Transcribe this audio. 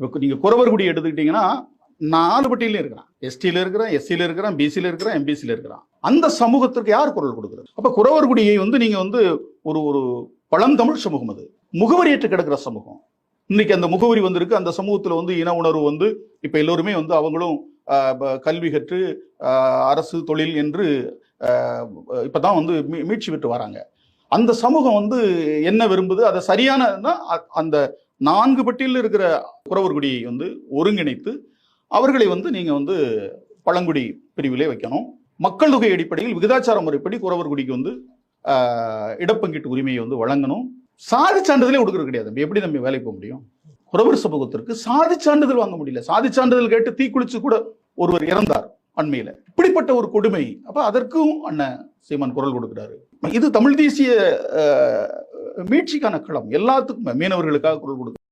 இப்போ நீங்கள் குறவர்குடி எடுத்துக்கிட்டீங்கன்னா நாலு பட்டியலையும் இருக்கிறான். எஸ்டியில் இருக்கிறான் எஸ்சியில் இருக்கிறான் பிசியில் இருக்கிறான் எம்பிசியில் இருக்கிறான். அந்த சமூகத்திற்கு யார் குரல் கொடுக்குறது? அப்போ குறவர்குடியை வந்து நீங்கள் வந்து ஒரு ஒரு பழந்தமிழ் சமூகம் அது. முகவரியற்று கிடக்கிற சமூகம். இன்னைக்கு அந்த முகவரி வந்திருக்கு அந்த சமூகத்தில் வந்து இன உணர்வு வந்து இப்போ எல்லோருமே வந்து அவங்களும் கல்வி கற்று அரசு தொழில் என்று இப்போ தான் வந்து மீ- மீட்சி பெற்று வராங்க. அந்த சமூகம் வந்து என்ன விரும்புது? அதை சரியானதுன்னா அந்த நான்கு பட்டியலில் இருக்கிற குறவர்குடியை வந்து ஒருங்கிணைத்து அவர்களை வந்து நீங்கள் வந்து பழங்குடி பிரிவிலே வைக்கணும். மக்கள் தொகை அடிப்படையில் விகிதாச்சார முறைப்படி குறவர்குடிக்கு வந்து இடப்பங்கீட்டு உரிமையை வந்து வழங்கணும். சாதி சான்றிதழே கொடுக்கறது கிடையாது நம்ம எப்படி நம்ம வேலைக்கு போக முடியும்? குறவர் சமூகத்திற்கு சாதி சான்றிதழ் வாங்க முடியல. சாதி சான்றிதழ் கேட்டு தீக்குளிச்சு கூட ஒருவர் இறந்தார் அண்மையில். இப்படிப்பட்ட ஒரு கொடுமை. அப்போ அதற்கும் அண்ணன் சீமான் குரல் கொடுக்குறாரு. இது தமிழ் தேசிய மீட்சிக்கான களம் எல்லாத்துக்குமே மீனவர்களுக்காக குரல் கொடுக்குறாரு